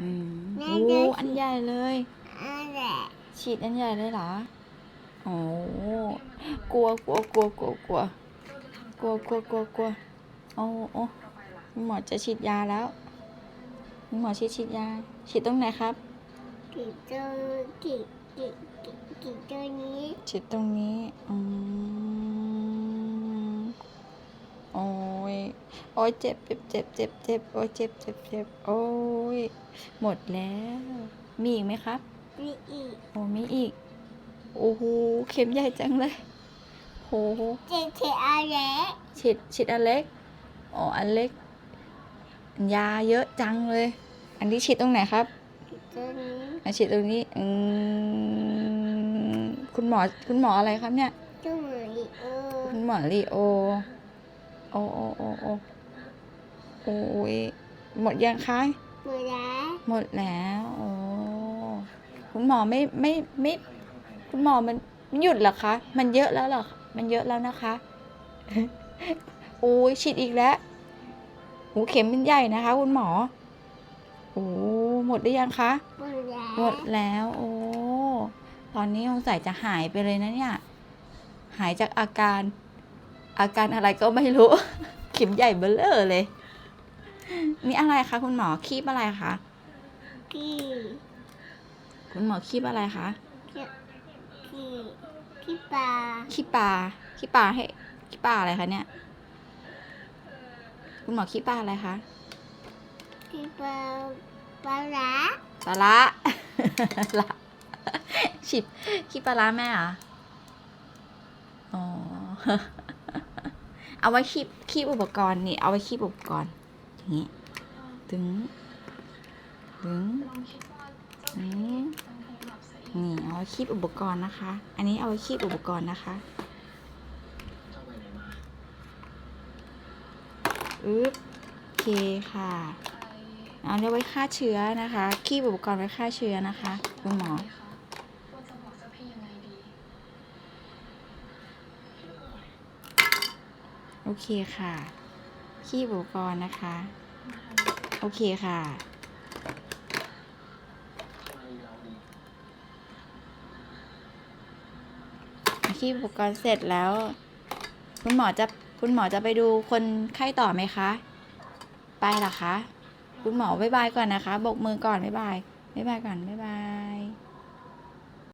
อืมแม่โอ้จะอันใหญ่เลยอะไรฉีดอันใหญ่เลยเหรอโอ้กลัวกลัวกลัวกลัวกลัวกลัวกลัวกลัวกลัวโอ้โอ้คุณหมอจะฉีดยาแล้วคุณหมอฉีดฉีดยา ฉีดตรงไหนครับกี่ตัวกี่กี่กี่กี่ตัวนี้ฉีดตรงนี้อืมโอ้ย โอ้ยเจ็บเจ็บเจ็บเจ็บเจ็บโอ้ยเจ็บเจ็บเจ็บโอ้ยหมดแล้ว มีอีกไหมครับ มีอีก โอ้มีอีก โอ้โหเข็มใหญ่จังเลยโหเจ๊เจ๊อะไรฉีดฉีดอันเล็กอ๋ออันเล็กยาเยอะจังเลย อันนี้ฉีดตรงไหนครับกี่ตัวนี้อันฉีดตรงนี้อืมคุณหมอคุณหมออะไรครับเนี่ยตัวหมีเออคุณหมอลีโอ โอ้โอ้โอ้โอโอ้ยหมดยังคะหมดแล้วหมดแล้วโอ้คุณหมอไม่ไม่ไม่คุณหมอมันมันหยุดเหรอคะ มันเยอะแล้วเหรอมันเยอะแล้วนะคะโอ้ยฉีดอีกแล้วหูเข็มมันใหญ่นะคะ คุณหมอโอ้หมดได้ยังคะ หมดแล้วหมดแล้ว โอ้ตอนนี้สงสัยจะหายไปเลยนะเนี่ย หายจากอาการ อาการอะไรก็ไม่รู้ เข็มใหญ่เบ้อเลอเลย นี่อะไรคะคุณหมอคีบอะไรคะ กี่คุณหมอคีบอะไรคะ กี่กี่กี่ปลาขี้ปลาขี้ปลาให้ขี้ปลาอะไรคะเนี่ย คุณหมอขี้ปลาอะไรคะกี่ปลาปลาร้าปลาละละฉีดขี้ปลาละแม่เหรออ๋อ เอาไว้คีบคีบอุปกรณ์นี่ เอาไว้คีบอุปกรณ์ อย่างนี้ถึงถึงนี่นี่เอาไว้คีบอุปกรณ์นะคะ อันนี้เอาไว้คีบอุปกรณ์นะคะอึ๊บโอเคค่ะ เอาไว้ฆ่าเชื้อนะคะ คีบอุปกรณ์ไว้ฆ่าเชื้อนะคะ คุณหมอ ว่าจะบอกเจ้าพี่ยังไงดี โอเคค่ะคีบอุปกรณ์นะคะ โอเคค่ะคีบอุปกรณ์เสร็จแล้ว คุณหมอจะคุณหมอจะไปดูคนไข้ต่อไหมคะ ไปเหรอคะ คุณหมอบ๊ายบายก่อนนะคะ บกมือก่อนบ๊ายบายบ๊ายบายก่อนบ๊ายบาย